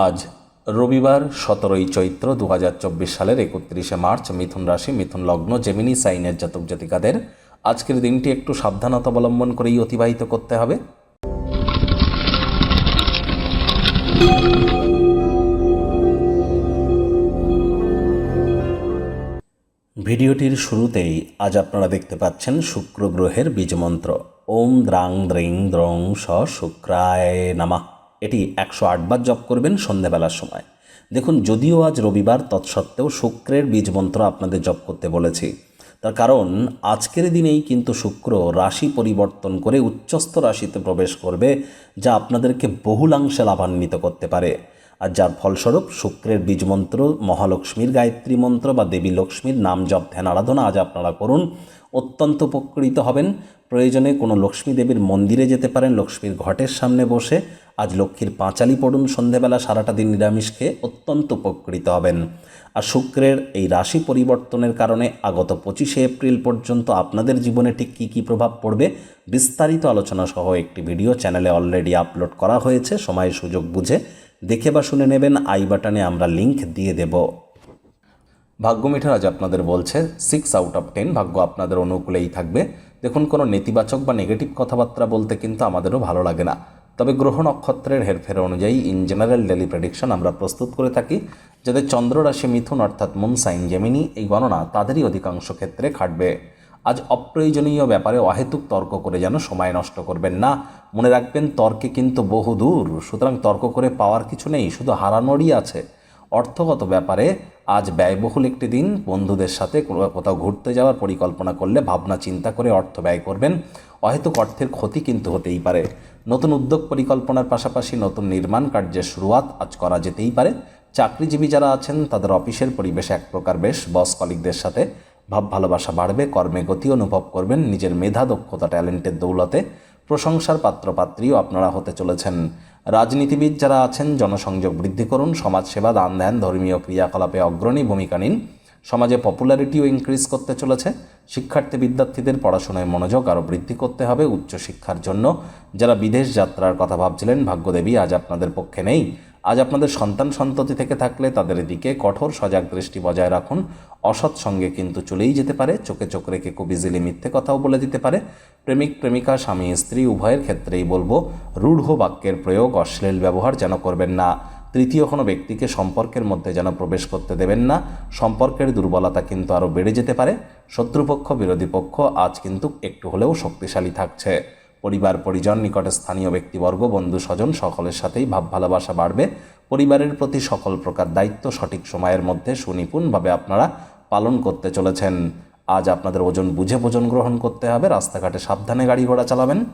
আজ রবিবার সতেরোই চৈত্র দু হাজার চব্বিশ সালের একত্রিশে মার্চ মিথুন রাশি, মিথুন লগ্ন জেমিনি সাইনের জাতক জাতিকাদের আজকের দিনটি একটু সাবধানতা অবলম্বন করেই অতিবাহিত করতে হবে। ভিডিওটির শুরুতেই আজ আপনারা দেখতে পাচ্ছেন শুক্র গ্রহের বীজমন্ত্র। ওম দ্রাং দ্রিং দ্রং স শুক্রায় নামা। এটি একশো আটবার জপ করবেন সন্ধ্যেবেলার সময়। দেখুন, যদিও আজ রবিবার, তৎসত্ত্বেও শুক্রের বীজ মন্ত্র আপনাদের জপ করতে বলেছি। তার কারণ, আজকের দিনেই কিন্তু শুক্র রাশি পরিবর্তন করে উচ্চস্থ রাশিতে প্রবেশ করবে, যা আপনাদেরকে বহুলাংশে লাভান্বিত করতে পারে। আর যার ফলস্বরূপ শুক্রের বীজমন্ত্র, মহালক্ষ্মীর গায়ত্রী মন্ত্র বা দেবী লক্ষ্মীর নাম জপ ধ্যান আরাধনা আজ আপনারা করুন। অত্যন্ত উপকৃত হবেন। প্রয়োজনে কোনো লক্ষ্মী দেবীর মন্দিরে যেতে পারেন। লক্ষ্মীর ঘটের সামনে বসে আজ লক্ষ্মীর পাঁচালি পড়ুন। সন্ধেবেলা সারাটা দিন নিরামিষ খেয়ে অত্যন্ত উপকৃত হবেন। আর শুক্রের এই রাশি পরিবর্তনের কারণে আগত পঁচিশে এপ্রিল পর্যন্ত আপনাদের জীবনে ঠিক কী কী প্রভাব পড়বে বিস্তারিত আলোচনা সহ একটি ভিডিও চ্যানেলে অলরেডি আপলোড করা হয়েছে। সময় সুযোগ বুঝে দেখে বা শুনে নেবেন, আই বাটনে আমরা লিংক দিয়ে দেব। ভাগ্য মিঠার আজ আপনাদের বলছে সিক্স আউট অফ টেন ভাগ্য আপনাদের অনুকূলেই থাকবে। দেখুন, কোনো নেতিবাচক বা নেগেটিভ কথাবার্তা বলতে কিন্তু আমাদেরও ভালো লাগে না। তবে গ্রহ নক্ষত্রের হেরফের অনুযায়ী ইন জেনারেল ডেলি প্রেডিকশন আমরা প্রস্তুত করে থাকি, যাদের চন্দ্র রাশি মিথুন অর্থাৎ মুন সাইন জেমিনি এই গণনা তাদেরই অধিকাংশ ক্ষেত্রে খাটবে। আজ অপ্রয়োজনীয় ব্যাপারে অহেতুক তর্ক করে যেন সময় নষ্ট করবেন না। মনে রাখবেন, তর্কে কিন্তু বহু দূর। সুতরাং তর্ক করে পাওয়ার কিছু নেই, শুধু হারানোরই আছে। অর্থগত ব্যাপারে আজ ব্যয়বহুল একটি দিন। বন্ধুদের সাথে কোথাও ঘুরতে যাওয়ার পরিকল্পনা করলে ভাবনা চিন্তা করে অর্থ ব্যয় করবেন। অহেতুক অর্থের ক্ষতি কিন্তু হতেই পারে। নতুন উদ্যোগ পরিকল্পনার পাশাপাশি নতুন নির্মাণ কার্যের শুরুয়াত আজ করা যেতেই পারে। চাকরিজীবী যারা আছেন, তাদের অফিসের পরিবেশ এক প্রকার। বেশ, বস কলিকদের সাথে ভাব ভালোবাসা বাড়বে, কর্মে গতি অনুভব করবেন, নিজের মেধা, দক্ষতা, ট্যালেন্টের দৌলতে প্রশংসার পাত্রপাত্রীও আপনারা হতে চলেছেন। রাজনীতিবিদ যারা আছেন, জনসংযোগ বৃদ্ধি করুন, সমাজসেবা দান ধ্যান ধর্মীয় ক্রিয়াকলাপে অগ্রণী ভূমিকা নিন। সমাজে পপুলারিটিও ইনক্রিজ করতে চলেছে। শিক্ষার্থী বিদ্যার্থীদের পড়াশোনায় মনোযোগ আরও বৃদ্ধি করতে হবে। উচ্চশিক্ষার জন্য যারা বিদেশ যাত্রার কথা ভাবছিলেন, ভাগ্যদেবী আজ আপনাদের পক্ষে নেই। আজ আপনাদের সন্তান সন্ততি থেকে থাকলে তাদের দিকে কঠোর সজাগ দৃষ্টি বজায় রাখুন। অসৎ সঙ্গে কিন্তু চলেই যেতে পারে, চোখে চোখ রেখে খুব ইজিলি মিথ্যে কথাও বলে দিতে পারে। প্রেমিক, প্রেমিকা, স্বামী, স্ত্রী, উভয়ের ক্ষেত্রেই বলব, রূঢ় বাক্যের প্রয়োগ অশ্লীল ব্যবহার যেন করবেন না। তৃতীয় কোনো ব্যক্তিকে সম্পর্কের মধ্যে যেন প্রবেশ করতে দেবেন না। সম্পর্কের দুর্বলতা কিন্তু আরও বেড়ে যেতে পারে। শত্রুপক্ষ, বিরোধী পক্ষ আজ কিন্তু একটু হলেও শক্তিশালী থাকছে। পরিবার, পরিজন, নিকটে স্থানীয় ব্যক্তিবর্গ, বন্ধু, স্বজন সকলের সাথেই ভাব ভালোবাসা বাড়বে। পরিবারের প্রতি সকল প্রকার দায়িত্ব সঠিক সময়ের মধ্যে সুনিপুণভাবে আপনারা পালন করতে চলেছেন। আজ আপনাদের ওজন বুঝে ভোজন গ্রহণ করতে হবে। রাস্তাঘাটে সাবধানে গাড়ি ঘোড়া চালাবেন।